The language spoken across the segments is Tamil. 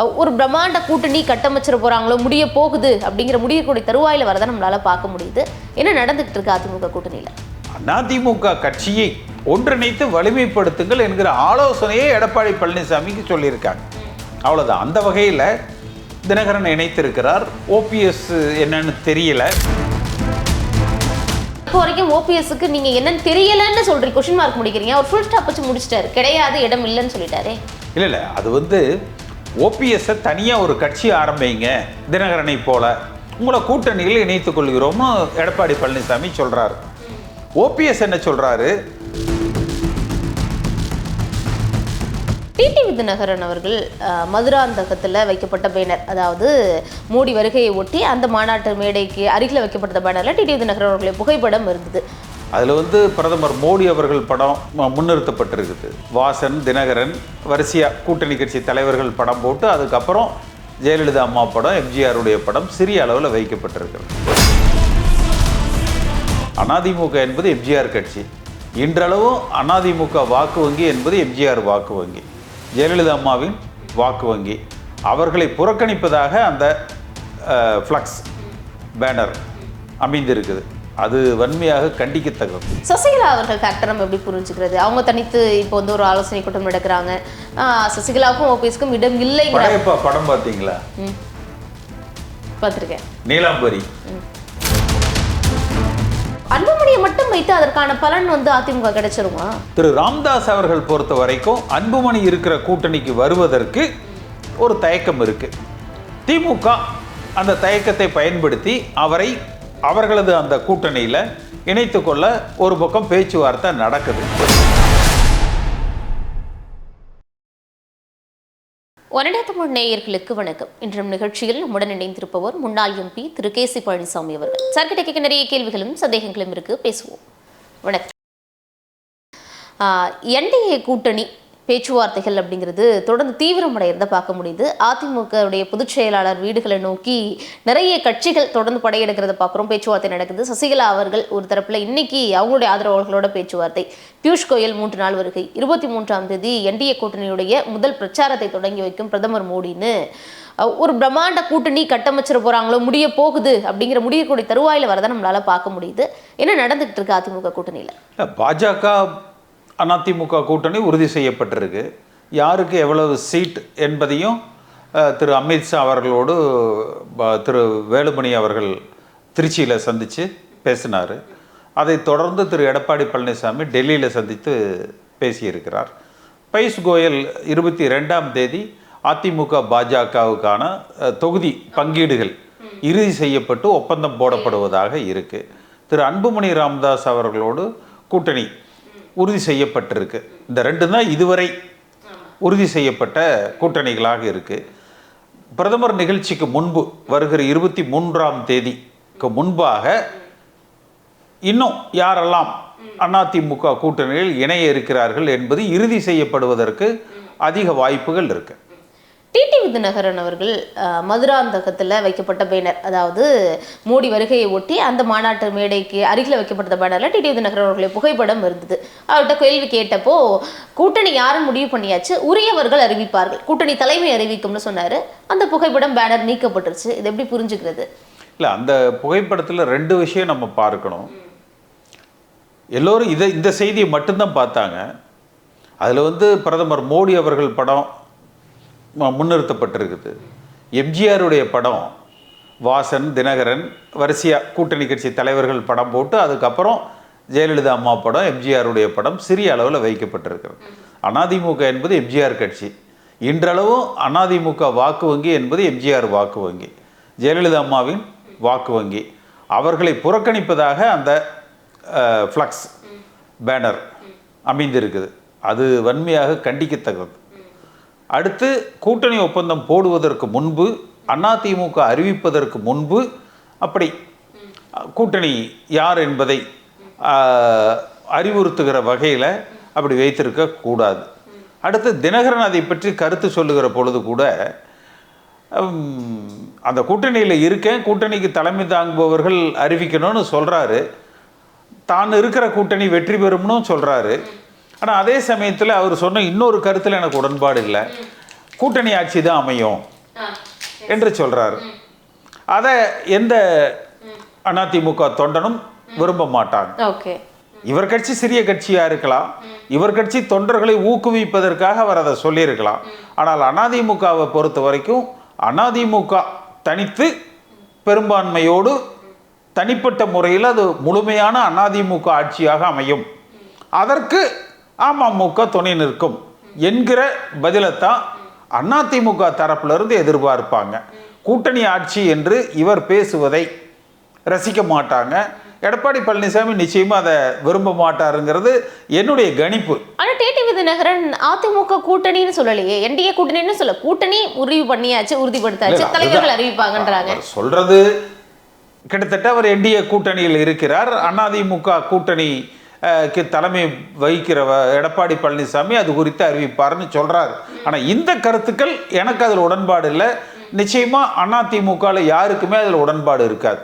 ஒரு பிரம்மாண்ட கூட்டணி கட்டமைச்சிட போறாங்களோ முடிய போகுது அப்படிங்கிற முடியக்கூடிய தருவாயில வரதை நம்மளால பார்க்க முடியுது. என்ன நடந்துகிட்டு இருக்கு அதிமுக கூட்டணியில? அதிமுக கட்சியை ஒன்றிணைத்து வலிமைப்படுத்துங்கள் என்கிற ஆலோசனையை எடப்பாடி பழனிசாமிக்கு சொல்லியிருக்காங்க. அவ்வளோதான் அந்த வகையில் தினகரன் இணைத்திருக்கிறார். ஓபிஎஸ் என்னன்னு தெரியல. இப்போ வரைக்கும் ஓபிஎஸ்க்கு நீங்க என்னன்னு தெரியலன்னு சொல்றீங்க. கொஸ்டின் மார்க் முடிக்கிறீங்க. அவர் ஃபுல் ஸ்டாப் வச்சு முடிச்சிட்டாரு. கிடையாது இடம் இல்லைன்னு சொல்லிட்டாரே. இல்லை இல்லை. அது வந்து ஓபிஎஸ்ஸை தனியாக ஒரு கட்சி ஆரம்பிங்க. தினகரனை போல. உங்களை கூட்டணியில் இணைத்துக் கொள்கிறோம்னு எடப்பாடி பழனிசாமி சொல்கிறாரு ஓபிஎஸ் என்ன சொல்கிறாரு டிடிவி தினகரன் அவர்கள் மதுராந்தகத்தில் வைக்கப்பட்ட பேனர் அதாவது மோடி வருகையை ஒட்டி அந்த மாநாட்டு மேடைக்கு அருகில் வைக்கப்பட்ட பேனரில் டிடிவி தினகரன் அவர்களுடைய புகைப்படம் இருந்தது. அதில் வந்து பிரதமர் மோடி அவர்கள் படம் முன்னிறுத்தப்பட்டிருக்குது. வாசன் தினகரன் வரிசையாக கூட்டணி கட்சி தலைவர்கள் படம் போட்டு அதுக்கப்புறம் ஜெயலலிதா அம்மா படம் எம்ஜிஆருடைய படம் சிறிய அளவில் வைக்கப்பட்டிருக்கிறது. அதிமுக என்பது எம்ஜிஆர் கட்சி. இன்றளவும் அதிமுக வாக்கு வங்கி என்பது எம்ஜிஆர் வாக்கு வங்கி. ஜெயலலிதா அம்மாவின் வாக்கு வங்கி. அவர்களை புறக்கணிப்பதாக அந்த ஃப்ளக்ஸ் பேனர் அமைந்திருக்குது. அது வன்மையாக கண்டிக்கத்தக்கது. சசிகலா அவர்கள் ஃபேக்டர் நம்ம எப்படி புரிஞ்சுக்கிறது? அவங்க தனித்து இப்போ வந்து ஒரு ஆலோசனை கூட்டம் நடக்கிறாங்க. சசிகலாவுக்கும் ஓபிஎஸ்க்கும் இடம் இல்லைங்கிற படையப்பா படம் பார்த்தீங்களா. பார்த்திருக்கேன். நீலாம்பரி. அன்புமணியை மட்டும் வைத்து அதற்கான பலன் வந்து அதிமுக கிடைச்சிருமா? திரு ராம்தாஸ் அவர்கள் பொறுத்த வரைக்கும் அன்புமணி இருக்கிற கூட்டணிக்கு வருவதற்கு ஒரு தயக்கம் இருக்கு. திமுக அந்த தயக்கத்தை பயன்படுத்தி அவரை அவர்களது அந்த கூட்டணியில் இணைத்து கொள்ள ஒரு பக்கம் பேச்சுவார்த்தை நடக்குது. ஒரடே தமிழ் நேயர்களுக்கு வணக்கம். இன்றும் நிகழ்ச்சியில் நம்முடன் இணைந்திருப்பவர் முன்னாள் M P Thiru. K. C. Palanisamy அவர்கள். சார் கிட்ட கேட்க நிறைய கேள்விகளும் சந்தேகங்களும் இருக்கு. பேசுவோம். வணக்கம். என்டிஏ கூட்டணி பேச்சுவார்த்தைகள் அப்படிங்கிறது தொடர்ந்து தீவிரமடைகிறத பார்க்க முடியுது. அதிமுகவுடைய பொதுச் செயலாளர் வீடுகளை நோக்கி நிறைய கட்சிகள் தொடர்ந்து படையெடுக்கிறத பார்க்குறோம். பேச்சுவார்த்தை நடக்குது. சசிகலா அவர்கள் ஒரு தரப்பில் இன்னைக்கு அவங்களுடைய ஆதரவாளர்களோட பேச்சுவார்த்தை. பியூஷ் கோயல் மூன்று நாள் வருகை. இருபத்தி மூன்றாம் தேதி என்டிஏ கூட்டணியுடைய முதல் பிரச்சாரத்தை தொடங்கி வைக்கும் பிரதமர் மோடின்னு ஒரு பிரம்மாண்ட கூட்டணி கட்டமைச்சிட போறாங்களோ முடிய போகுது அப்படிங்கிற முடியக்கூடிய தருவாயில வரதை நம்மளால பார்க்க முடியுது. என்ன நடந்துகிட்டு இருக்கு அதிமுக கூட்டணியில்? பாஜக அதிமுக கூட்டணி உறுதி செய்யப்பட்டிருக்கு. யாருக்கு எவ்வளவு சீட் என்பதையும் திரு அமித்ஷா அவர்களோடு திரு வேலுமணி அவர்கள் திருச்சியில் சந்தித்து பேசினார். அதை தொடர்ந்து திரு எடப்பாடி பழனிசாமி டெல்லியில் சந்தித்து பேசியிருக்கிறார். பைஸ் கோயல் இருபத்தி ரெண்டாம் தேதி அதிமுக பாஜகவுக்கான தொகுதி பங்கீடுகள் இறுதி செய்யப்பட்டு ஒப்பந்தம் போடப்படுவதாக இருக்கு. திரு அன்புமணி ராமதாஸ் அவர்களோடு கூட்டணி உறுதி செய்யப்பட்டிருக்கு. இந்த ரெண்டு தான் இதுவரை உறுதி செய்யப்பட்ட கூட்டணிகளாக இருக்குது பிரதமர் நிகழ்ச்சிக்கு முன்பு வருகிற இருபத்தி மூன்றாம் தேதிக்கு முன்பாக இன்னும் யாரெல்லாம் அதிமுக கூட்டணியில் இணைய இருக்கிறார்கள் என்பது இறுதி செய்யப்படுவதற்கு அதிக வாய்ப்புகள் இருக்குது டிடி தினகரன் அவர்கள் மதுராந்தகத்தில் வைக்கப்பட்ட பேனர். அதாவது மோடி வருகையை ஒட்டி அந்த மாநாட்டு மேடைக்கு அருகில் வைக்கப்பட்ட பேனரில் டிடி தினகரன் அவர்களுடைய புகைப்படம் இருந்தது. அவர்கிட்ட கேள்வி கேட்டப்போ கூட்டணி யாரும் முடிவு பண்ணியாச்சு உரியவர்கள் அறிவிப்பார்கள். கூட்டணி தலைமை அறிவிக்கும்னு சொன்னார். அந்த புகைப்படம் பேனர் நீக்கப்பட்டுருச்சு. இது எப்படி புரிஞ்சுக்கிறது? இல்லை அந்த புகைப்படத்தில் ரெண்டு விஷயம் நம்ம பார்க்கணும். எல்லோரும் இதை இந்த செய்தியை மட்டும்தான் பார்த்தாங்க. அதில் வந்து பிரதமர் மோடி அவர்கள் படம் முன்னிறுத்தப்பட்டிருக்குது. எம்ஜிஆருடைய படம் வாசன் தினகரன் வரிசையாக கூட்டணி கட்சி தலைவர்கள் படம் போட்டு அதுக்கப்புறம் ஜெயலலிதா அம்மா படம் எம்ஜிஆருடைய படம் சிறிய அளவில் வைக்கப்பட்டிருக்கிறது. அதிமுக என்பது எம்ஜிஆர் கட்சி. இன்றளவும் அதிமுக வாக்கு வங்கி என்பது எம்ஜிஆர் வாக்கு வங்கி. ஜெயலலிதா அம்மாவின் வாக்கு வங்கி. அவர்களை புறக்கணிப்பதாக அந்த ஃப்ளக்ஸ் பேனர் அமைந்திருக்குது. அது வன்மையாக கண்டிக்கத்தக்கது. அடுத்து கூட்டணி ஒப்பந்தம் போடுவதற்கு முன்பு அதிமுக அறிவிப்பதற்கு முன்பு அப்படி கூட்டணி யார் என்பதை அறிவுறுத்துகிற வகையில் அப்படி வைத்திருக்க கூடாது. அடுத்து தினகரன் அதை பற்றி கருத்து சொல்லுகிற பொழுது கூட அந்த கூட்டணியில் இருக்கேன் கூட்டணிக்கு தலைமை தாங்குபவர்கள் அறிவிக்கணும்னு சொல்கிறாரு தான் இருக்கிற கூட்டணி வெற்றி பெறும்னு சொல்கிறாரு ஆனால் அதே சமயத்தில் அவர் சொன்ன இன்னொரு கருத்தில் எனக்கு உடன்பாடு இல்லை. கூட்டணி ஆட்சி தான் அமையும் என்று சொல்றாரு. அதை எந்த அதிமுக தொண்டனும் விரும்ப மாட்டாங்க. ஓகே. இவர் கட்சி சிறிய கட்சியா இருக்கலாம். இவர் கட்சி தொண்டர்களை ஊக்குவிப்பதற்காக அவர் அதை சொல்லியிருக்கலாம். ஆனால் அதிமுகவை பொறுத்த வரைக்கும் அதிமுக தனித்து பெரும்பான்மையோடு தனிப்பட்ட முறையில் அது முழுமையான அதிமுக ஆட்சியாக அமையும். அதற்கு அமமுக துணை நிற்கும் என்கிற பதிலைத்தான் அதிமுக தரப்புல இருந்து எதிர்பார்ப்பாங்க. கூட்டணி ஆட்சி என்று இவர் பேசுவதை ரசிக்க மாட்டாங்க. எடப்பாடி பழனிசாமி நிச்சயமா அதை விரும்ப மாட்டாருங்கிறது என்னுடைய கணிப்பு. ஆனா டிடிவி தினகரன் அதிமுக கூட்டணின்னு சொல்லலையே. என்டிஏ கூட்டணின்னு சொல்ல கூட்டணி உறுதி பண்ணியாச்சு உறுதிப்படுத்தாச்சு தலைவர்கள். அறிவிப்பாங்கன்றாங்க. சொல்றது கிட்டத்தட்ட அவர் என்டிஏ கூட்டணியில் இருக்கிறார். அதிமுக கூட்டணி தலைமை வகிக்கிற எடப்பாடி பழனிசாமி அது குறித்து அறிவிப்பார்னு சொல்றாரு. ஆனா இந்த கருத்துக்கள் எனக்கு அதில் உடன்பாடு இல்லை. நிச்சயமா அதிமுகவில் யாருக்குமே அதில் உடன்பாடு இருக்காது.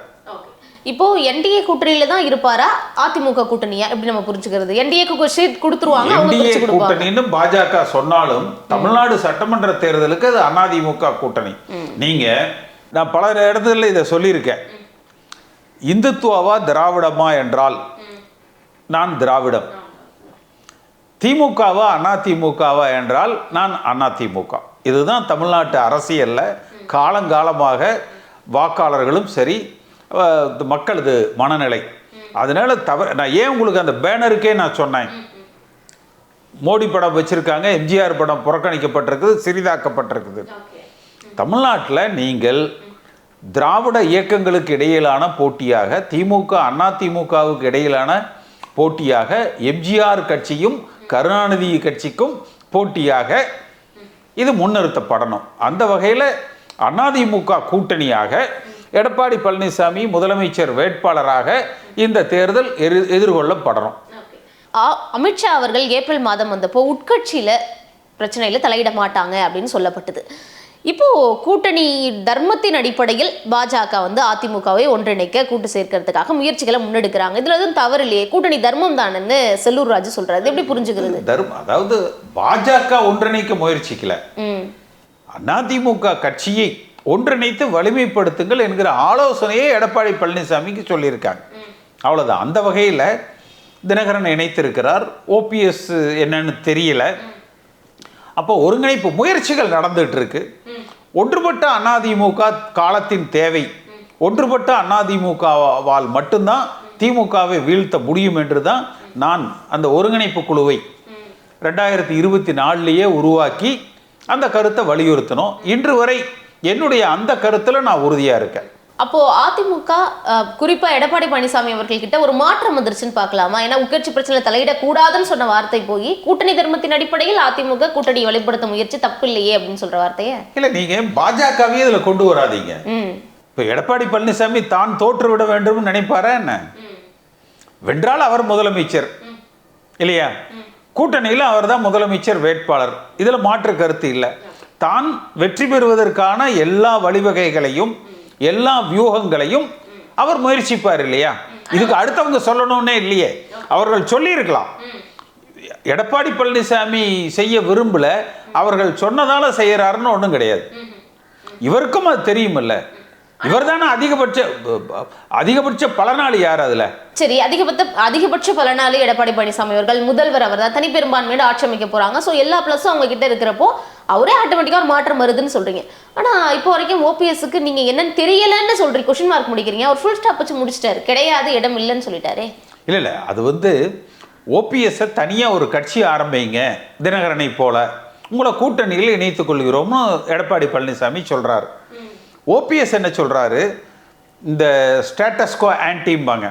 இப்போ என்டிஏ கூட்டணியில தான் இருப்பாரா? அதிமுக கூட்டணியா? எப்படி நம்ம புரிஞ்சுக்கிறது? என்டிஏக்கு கொடுத்துருவாங்க என்டிஏ கூட்டணின்னு பாஜக சொன்னாலும் தமிழ்நாடு சட்டமன்ற தேர்தலுக்கு அது அதிமுக கூட்டணி. நீங்க நான் பல இடத்துல இதை சொல்லியிருக்கேன். இந்துத்துவவா திராவிடமா என்றால் நான் திராவிடம். திமுகவா அதிமுகவா என்றால் நான் அதிமுக இதுதான் தமிழ்நாட்டு அரசியல்ல. காலங்காலமாக வாக்காளர்களும் சரி மக்களது மனநிலை. அதனால தவறு நான் ஏன் உங்களுக்கு அந்த பேனருக்கே நான் சொன்னேன்? மோடி படம் வச்சிருக்காங்க எம்ஜிஆர் படம் புறக்கணிக்கப்பட்டிருக்குது சிறிதாக்கப்பட்டிருக்குது. தமிழ்நாட்டில் நீங்கள் திராவிட இயக்கங்களுக்கு இடையிலான போட்டியாக திமுக அதிமுகவுக்கு இடையிலான போட்டியாக எம்ஜிஆர் கட்சியும் கருணாநிதி கட்சிக்கும் போட்டியாக இது முன்னிறுத்தப்படணும். அந்த வகையில் அதிமுக கூட்டணியாக எடப்பாடி பழனிசாமி முதலமைச்சர் வேட்பாளராக இந்த தேர்தல் எதிர் எதிர்கொள்ளப்படணும். அமித்ஷா அவர்கள் ஏப்ரல் மாதம் வந்தப்போ உட்கட்சியில் பிரச்சனையில் தலையிட மாட்டாங்க அப்படின்னு சொல்லப்பட்டது. இப்போ கூட்டணி தர்மத்தின் அடிப்படையில் பாஜக வந்து அதிமுகவை ஒன்றிணைக்க கூட்டு சேர்க்கறதுக்காக முயற்சிகளை முன்னெடுக்கிறாங்க. இதுல எதுவும் தவறு இல்லையே. கூட்டணி தர்மம் தானேன்னு செல்லூர் ராஜு சொல்றாரு. இது எப்படி புரிஞ்சுக்கிறது? தர்ம அதாவது பாஜக ஒன்றிணைக்க முயற்சிக்கல. அதிமுக கட்சியை ஒன்றிணைத்து வலிமைப்படுத்துங்கள் என்கிற ஆலோசனையை எடப்பாடி பழனிசாமிக்கு சொல்லியிருக்காங்க. அவ்வளவுதான். அந்த வகையில் தினகரன் இணைத்திருக்கிறார். ஓபிஎஸ் என்னன்னு தெரியல. அப்போ ஒருங்கிணைப்பு முயற்சிகள் நடந்துட்டு இருக்கு ஒன்றுபட்ட அதிமுக காலத்தின் தேவை. ஒன்றுபட்ட அதிமுகவால் மட்டும்தான் திமுகவை வீழ்த்த முடியும் என்று தான் நான் அந்த ஒருங்கிணைப்பு குழுவை ரெண்டாயிரத்தி இருபத்தி நாலுலேயே உருவாக்கி அந்த கருத்தை வலியுறுத்தணும் இன்று வரை என்னுடைய அந்த கருத்தில் நான் உறுதியாக இருக்கேன். அப்போ அதிமுக குறிப்பா எடப்பாடி பழனிசாமி அவர்கள் கிட்ட ஒரு மாற்றம் வந்துருச்சுன்னு பார்க்கலாமா? ஏன்னா உட்கட்சி பிரச்சனை தலையிடக்கூடாதுன்னு சொன்ன வார்த்தை போய் கூட்டணி தர்மத்தின் அடிப்படையில் அதிமுக கூட்டணி வலுப்படுத்த முயற்சி தப்பு இல்லையே அப்படின்னு சொல்ற வார்த்தைய? இல்லை நீங்கள் பாஜகவே இதில் கொண்டு வராதீங்க. இப்போ எடப்பாடி பழனிசாமி தான் தோற்றுவிட வேண்டும்னு நினைப்பாரா என்ன? வென்றால் அவர் முதலமைச்சர். இல்லையா? கூட்டணியில் அவர் தான் முதலமைச்சர் வேட்பாளர். இதில் மாற்று கருத்து இல்லை. தான் வெற்றி பெறுவதற்கான எல்லா வழிவகைகளையும் எல்லா வியூகங்களையும் அவர் முயற்சிப்பார் இல்லையா? இதுக்கு அடுத்தவங்க சொல்லணும்னே இல்லையே. அவர்கள் சொல்லியிருக்கலாம். எடப்பாடி பழனிசாமி செய்ய விரும்பல அவர்கள் சொன்னதால செய்யறாருன்னு ஒன்றும் கிடையாது. இவருக்கும் அது தெரியுமில்ல. இவர் தானே அதிகபட்ச அதிகபட்ச பலனாளி யார் அதுல? சரி அதிகபட்ச அதிகபட்ச பலனாளி எடப்பாடி பழனிசாமி அவர்கள். முதல்வர் அவர் தான் தனி பெரும்பான்மையோட ஆட்சி அமைக்க போறாங்க. ஸோ எல்லா பிளஸும் அவங்க கிட்ட இருக்கிறப்போ அவரே ஆட்டோமேட்டிக்காக ஒரு மாற்றம் வருதுன்னு சொல்றீங்க. ஆனா இப்போ வரைக்கும் ஓபிஎஸ்க்கு நீங்க என்னன்னு தெரியலன்னு சொல்றீங்க கொஸ்டின் மார்க் முடிக்கிறீங்க. அவர் ஃபுல் ஸ்டாப் வச்சு முடிச்சிட்டாரு. கிடையாது இடம் இல்லைன்னு சொல்லிட்டாரே. இல்லை இல்லை. அது வந்து ஓபிஎஸ்ஸை தனியாக ஒரு கட்சி ஆரம்பிங்க. தினகரனை போல. உங்களை கூட்டணியில் இணைத்துக் கொள்கிறோம்னு எடப்பாடி பழனிசாமி சொல்றாரு. ஓபிஎஸ் என்ன சொல்றாரு? இந்த ஸ்டேட்டஸ்கோ ஆன்டிம்பாங்க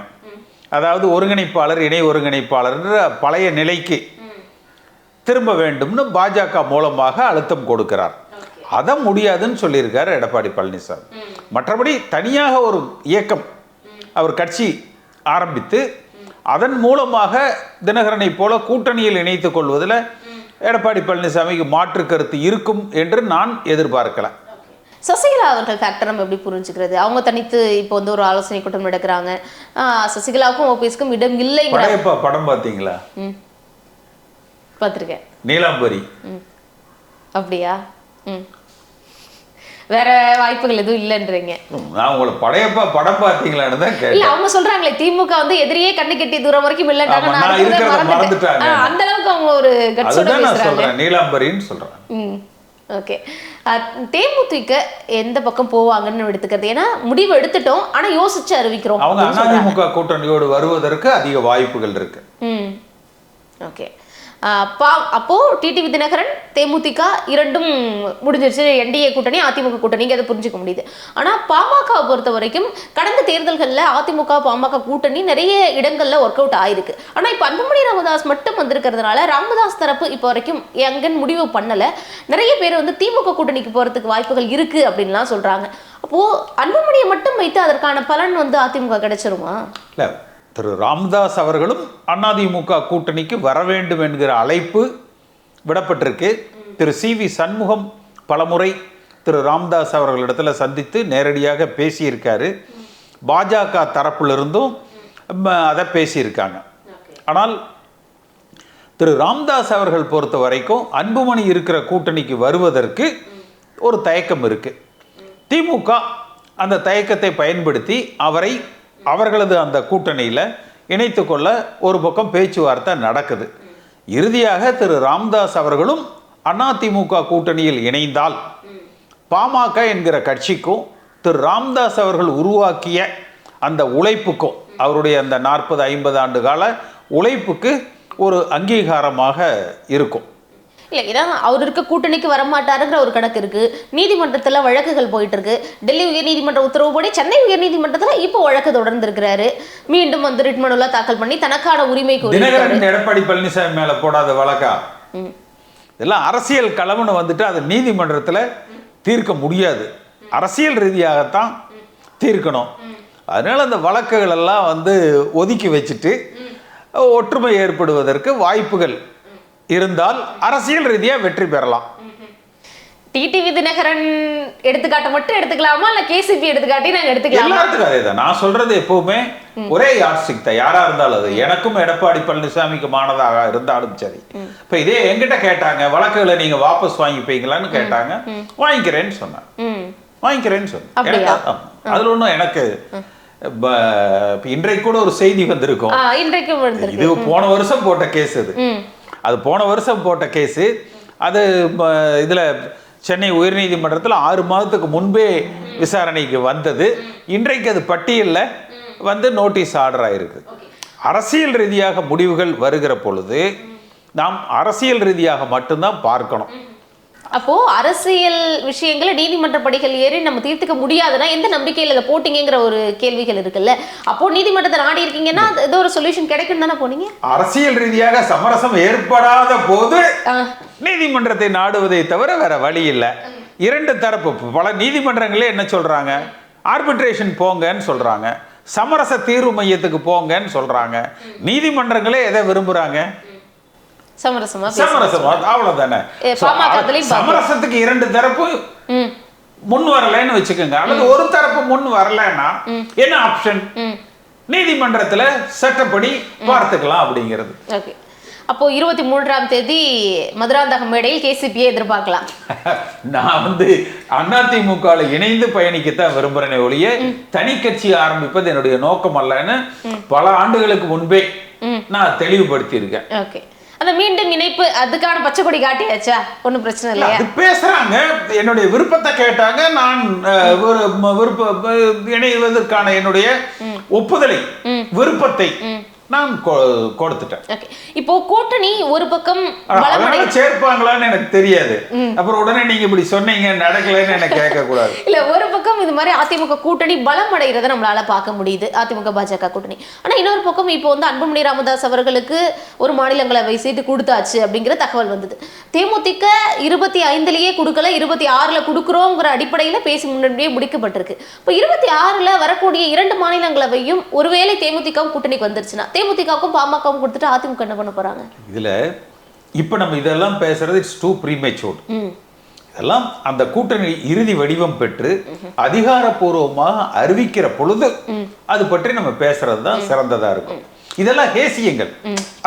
அதாவது ஒருங்கிணைப்பாளர் இணை ஒருங்கிணைப்பாளர்ன்ற பழைய நிலைக்கு திரும்ப வேண்டும்னு பாஜக மூலமாக அழுத்தம் கொடுக்கிறார். அதை முடியாதுன்னு சொல்லியிருக்காரு எடப்பாடி பழனிசாமி. மற்றபடி தனியாக ஒரு இயக்கம் அவர் கட்சி ஆரம்பித்து அதன் மூலமாக தினகரனை போல கூட்டணியில் இணைத்துக் கொள்வதில் எடப்பாடி பழனிசாமிக்கு மாற்று கருத்து இருக்கும் என்று நான் எதிர்பார்க்கல. சசிகலா அவர்கள் ஃபேக்டர் நம்ம எப்படி புரிஞ்சுக்கிறது? அவங்க தனித்து இப்போ வந்து ஒரு ஆலோசனை கூட்டம் நடக்கிறாங்க. ஆஹ் சசிகலாவுக்கும் ஓபிஎஸ்க்கும் இடம் படையப்பா படம் பார்த்தீங்களா? பார்த்துருக்கேன் நீலாம்பரி. அப்படியா? ம். வேற வாய்ப்புகள் எதுவும் இல்லைன்றீங்க. நான் உங்களை படையப்பா படம் பார்த்தீங்களான்னு தான் இல்ல அவங்க சொல்றாங்களே திமுக வந்து எதிரியே கண்ணு கெட்டி தூரம் வரைக்கும். ஆ, அந்த அளவுக்கு அவங்க ஒரு நான் பேசுறாங்க. நீலாம்பரின்னு சொல்றேன். ம் ஓகே. தேமுதிக எந்த பக்கம் போவாங்கன்னு எடுத்துக்கிறது. ஏன்னா முடிவு எடுத்துட்டோம் ஆனா யோசிச்சு அறிவிக்கிறோம் அவங்க சொல்றாங்க. அதிமுக கூட்டணியோடு வருவதற்கு அதிக வாய்ப்புகள் இருக்கு. ஓகே. பா அப்போது டிடிவி தினகரன் தேமுதிக இரண்டும் முடிஞ்சிருச்சு. என்டிஏ கூட்டணி அதிமுக கூட்டணிங்க அதை புரிஞ்சுக்க முடியுது. ஆனால் பாமகவை பொறுத்த வரைக்கும் கடந்த தேர்தல்களில் அதிமுக பாமக கூட்டணி நிறைய இடங்களில் ஒர்க் அவுட் ஆயிருக்கு. ஆனால் இப்போ அன்புமணி ராமதாஸ் மட்டும் வந்திருக்கிறதுனால ராமதாஸ் தரப்பு இப்போ வரைக்கும் எங்கன்னு முடிவு பண்ணலை. நிறைய பேர் வந்து திமுக கூட்டணிக்கு போகிறதுக்கு வாய்ப்புகள் இருக்குது அப்படின்லாம் சொல்கிறாங்க அப்போது அன்புமணியை மட்டும் வைத்து அதற்கான பலன் வந்து அதிமுக கிடைச்சிருமா? இல்லை திரு ராம்தாஸ் அவர்களும் அதிமுக கூட்டணிக்கு வர வேண்டும் என்கிற அழைப்பு விடப்பட்டிருக்கு. திரு சி வி சண்முகம் பலமுறை திரு ராம்தாஸ் அவர்களிடத்தில் சந்தித்து நேரடியாக பேசியிருக்காரு. பாஜக தரப்பிலிருந்தும் அதை பேசியிருக்காங்க. ஆனால் திரு ராம்தாஸ் அவர்கள் பொறுத்த வரைக்கும் அன்புமணி இருக்கிற கூட்டணிக்கு வருவதற்கு ஒரு தயக்கம் இருக்குது திமுக அந்த தயக்கத்தை பயன்படுத்தி அவரை அவர்களது அந்த கூட்டணியில் இணைத்து கொள்ள ஒரு பக்கம் பேச்சுவார்த்தை நடக்குது. இறுதியாக திரு ராம்தாஸ் அவர்களும் அதிமுக கூட்டணியில் இணைந்தால் பாமக என்கிற கட்சிக்கும் திரு ராம்தாஸ் அவர்கள் உருவாக்கிய அந்த உழைப்புக்கும் அவருடைய அந்த நாற்பது ஐம்பது ஆண்டு கால உழைப்புக்கு ஒரு அங்கீகாரமாக இருக்கும். இல்ல ஏன்னா அவர் இருக்க கூட்டணிக்கு வரமாட்டாருங்கிற ஒரு கணக்கு இருக்கு. நீதிமன்றத்துல வழக்குகள் போயிட்டு இருக்கு டெல்லி உயர்நீதிமன்ற உத்தரவுப்படி சென்னை உயர்நீதிமன்றத்துல இப்போ வழக்கு தொடர்ந்து இருக்கிறாரு மீண்டும் வந்து ரிட் மனுலாம் தாக்கல் பண்ணி தனக்கான உரிமை எடப்பாடி பழனிசாமி மேல போடாத வழக்கா. இதெல்லாம் அரசியல் களம்னு வந்துட்டு அது நீதிமன்றத்துல தீர்க்க முடியாது. அரசியல் ரீதியாகத்தான் தீர்க்கணும். அதனால அந்த வழக்குகள் எல்லாம் வந்து ஒதுக்கி வச்சுட்டு ஒற்றுமை ஏற்படுவதற்கு வாய்ப்புகள் இருந்தால் அரசியல் ரீதியா வெற்றி பெறலாம். டிடிவி தினகரன் எடுத்துக்காட்ட மட்டும் எடுத்துக்கலாமா? இல்ல கேசிபி எடுத்துக்காட்டி நாங்க எடுத்துக்கலாமா? எல்லாத்துக்கும் அதே தான் நான் சொல்றது எப்பவுமே ஒரே யாட்ஸ்டிக் தான் யாரா இருந்தாலும் அது. எனக்கும் எடப்பாடி பழனிசாமிக்கு மானதாக இருந்தாலும் சரி. இப்ப இதே என்கிட்ட கேட்டாங்க வழக்குகளை நீங்க வாபஸ் வாங்கிப்பீங்களான்னு கேட்டாங்க. வாங்கிக்கிறேன்னு சொன்னேன் வாங்கிக்கிறேன்னு சொன்னேன். அதுல ஒண்ணும் எனக்கு இன்றைக்கு கூட ஒரு செய்தி வந்திருக்கும். இது போன வருஷம் போட்ட கேஸ் அது. அது போன வருஷம் போட்ட கேஸு. அது இதில் சென்னை உயர்நீதிமன்றத்தில் ஆறு மாதத்துக்கு முன்பே விசாரணைக்கு வந்தது. இன்றைக்கு அது பட்டியலில் வந்து நோட்டீஸ் ஆர்டர் ஆயிருக்கு. அரசியல் ரீதியாக முடிவுகள் வருகிற பொழுது நாம் அரசியல் ரீதியாக மட்டும்தான் பார்க்கணும். அப்போ அரசியல் விஷயங்களை நீதிமன்ற படிகள் ஏறி நம்ம தீர்த்துக்க முடியாதுன்னா எந்த நம்பிக்கையில இதை போட்டீங்கிற ஒரு கேள்விகள் இருக்குல்ல? அப்போ நீதிமன்றத்தை நாடி இருக்கீங்கன்னா அது ஏதோ ஒரு சொல்யூஷன் கிடைக்கும் தானே போனீங்க? அரசியல் ரீதியாக சமரசம் ஏற்படாத போது நீதிமன்றத்தை நாடுவதை தவிர வேற வழி இல்லை. இரண்டு தரப்பு பல நீதிமன்றங்களே என்ன சொல்றாங்க? ஆர்பிட்ரேஷன் போங்கன்னு சொல்றாங்க. சமரச தீர்வு மையத்துக்கு போங்கன்னு சொல்றாங்க. நீதிமன்றங்களே எதை விரும்புறாங்க? சமரசமா சமரசம்? அவ்வளவுதானே. சமரசத்துக்கு இரண்டு தரப்பு முன் வரலைன்னு வச்சுக்கோங்க. அல்லது ஒரு தரப்பு முன் வரலைன்னா என்ன ஆப்ஷன்? நீதிமன்றத்துல சட்டப்படி பார்த்துக்கலாம் அப்படிங்கிறது. ஓகே. அப்போ இருபத்தி மூன்றாம் தேதி மதுராந்தகம் மேடையில் கேசிபியை எதிர்பார்க்கலாம். நான் வந்து அதிமுகவில் இணைந்து பயணிக்கத்தான் விரும்புறேனே ஒழிய தனி கட்சி ஆரம்பிப்பது என்னுடைய நோக்கம் அல்லன்னு பல ஆண்டுகளுக்கு முன்பே நான் தெளிவுபடுத்தி இருக்கேன் ஓகே. அந்த மீண்டும் இணைப்பு அதுக்கான பச்சை கொடி காட்டியாச்சா? ஒன்றும் பிரச்சனை இல்லையா? அது பேசுறாங்க. என்னுடைய விருப்பத்தை கேட்டாங்க. நான் ஒரு விருப்ப இணைவதற்கான என்னுடைய ஒப்புதலை விருப்பத்தை நான் கொடுத்துட்டேன். இப்போ கூட்டணி ஒரு பக்கம் சேர்ப்பாங்களான்னு எனக்கு தெரியாது. அப்புறம் உடனே நீங்க இப்படி சொன்னீங்க நடக்கலைன்னு எனக்கு கேட்க கூடாது இல்ல ஒரு பக்கம் இது மாதிரி அதிமுக கூட்டணி பலம் அடைகிறத நம்மளால பார்க்க முடியுது அதிமுக பாஜக கூட்டணி. ஆனா இன்னொரு பக்கம் இப்போ வந்து அன்புமணி ராமதாஸ் அவர்களுக்கு ஒரு மாநிலங்களவை சீட்டு கொடுத்தாச்சு அப்படிங்கிற தகவல் வந்தது. தேமுதிக இருபத்தி ஐந்துலயே கொடுக்கல இருபத்தி ஆறுல கொடுக்குறோங்கிற அடிப்படையில பேசி முன்னாடியே முடிக்கப்பட்டிருக்கு. இப்போ இருபத்தி ஆறுல வரக்கூடிய இரண்டு மாநிலங்களவையும் ஒருவேளை தேமுதிகவும் கூட்டணிக்கு வந்துருச்சுன்னா தேமுதிகவுக்கும் பாமகவும் கொடுத்துட்டு அதிமுக என்ன பண்ண போறாங்க? இதுல இப்ப நம்ம இதெல்லாம் பேசுறது இட்ஸ் டூ ப்ரீமெச்சூர்ட் இதெல்லாம் அந்த கூட்டணி இறுதி வடிவம் பெற்று அதிகாரப்பூர்வமாக அறிவிக்கிற பொழுது அது பற்றி நம்ம பேசுறது தான் சிறந்ததா இருக்கும். இதெல்லாம் ஹேசியங்கள்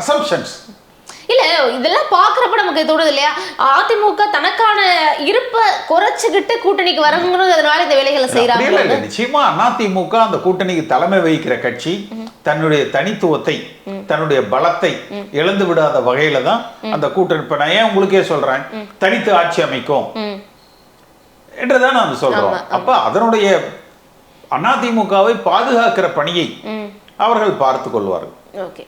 அசம்ஷன்ஸ் இல்ல இதெல்லாம் பாக்குறப்ப நமக்கு தோணுது இல்லையா? அதிமுக தனக்கான இருப்பை குறைச்சுக்கிட்டு கூட்டணிக்கு வரங்கிறதுனால இந்த வேலைகளை செய்யறாங்க நிச்சயமா அதிமுக அந்த கூட்டணிக்கு தலைமை வகிக்கிற கட்சி தன்னுடைய தனித்துவத்தை தன்னுடைய பலத்தை இழந்து விடாத வகையில தான் அந்த கூட்டணி. இப்ப நான் ஏன் உங்களுக்கே சொல்றேன்? தனித்து ஆட்சி அமைக்கும் என்றுதான் நான் சொல்றோம். அப்ப அதனுடைய அதிமுகவை பாதுகாக்கிற பணியை அவர்கள் பார்த்து கொள்வார்கள். ஓகே.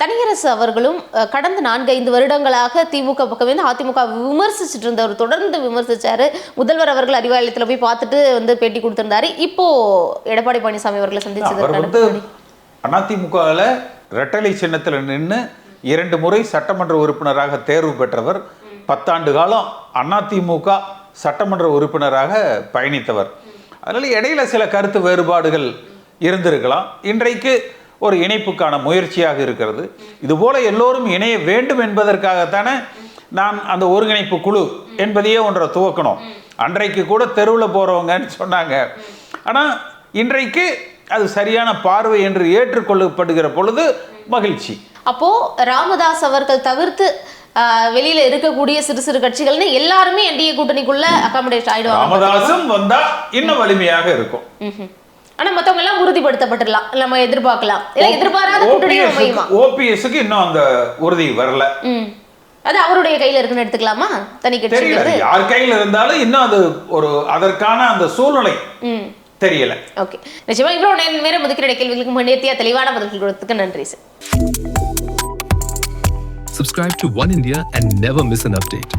தனியரசு அவர்களும் கடந்த நான்கு ஐந்து வருடங்களாக திமுக பக்கம் வந்து அதிமுக விமர்சிச்சுட்டு இருந்தவர் தொடர்ந்து விமர்சிச்சாரு. முதல்வர் அவர்கள் அறிவாலயத்துல போய் பார்த்துட்டு வந்து பேட்டி கொடுத்திருந்தாரு. இப்போ எடப்பாடி பழனிசாமி அவர்களை வந்து அதிமுகவில் ரெட்டலை சின்னத்தில் நின்று இரண்டு முறை சட்டமன்ற உறுப்பினராக தேர்வு பெற்றவர் பத்தாண்டு காலம் அதிமுக சட்டமன்ற உறுப்பினராக பயணித்தவர். அதனால இடையில சில கருத்து வேறுபாடுகள் இருந்திருக்கலாம். இன்றைக்கு ஒரு இணைப்புக்கான முயற்சியாக இருக்கிறது. இதுபோல எல்லோரும் இணைய வேண்டும் என்பதற்காகத்தானே நான் அந்த ஒருங்கிணைப்பு குழு என்பதையே ஒன்றை துவக்கணும். அன்றைக்கு கூட தெருவில் போகிறவங்கன்னு சொன்னாங்க. ஆனால் இன்றைக்கு அது சரியான பார்வை என்று ஏற்றுக்கொள்ளப்படுகிற பொழுது மகிழ்ச்சி. அப்போ ராமதாஸ் அவர்கள் தவிர்த்து வெளியில இருக்கக்கூடிய சிறு சிறு கட்சிகள்னு எல்லாருமே என்டிஏ கூட்டணிக்குள்ள அகாமடேட் ஆயிடுவாங்க. ராமதாசும் வந்தா இன்னும் வலிமையாக இருக்கும். ஆனா மத்தவங்க எல்லாம் உறுதிப்படுத்தப்பட்டுலாம் நம்ம எதிர்பார்க்கலாம். இல்ல எதிர்பாராத அமையுமா ஓபிஎஸ்க்கு இன்னும் அந்த உறுதி வரல. அது அவருடைய கையில இருக்குன்னு எடுத்துக்கலாமா? தனி தெரியல. யார் கையில் இருந்தாலும் இன்னும் அது ஒரு அதற்கான அந்த சூழ்நிலை ம். தெரியல. ஓகே. நிச்சயமா இவ்வளவு நேரம் நேரம் ஒதுக்கிற கேள்விகளுக்கு முன்னேற்றிய தெளிவான பதில்கள் கொடுத்ததுக்கு நன்றி sir. Subscribe to One India and never miss an update.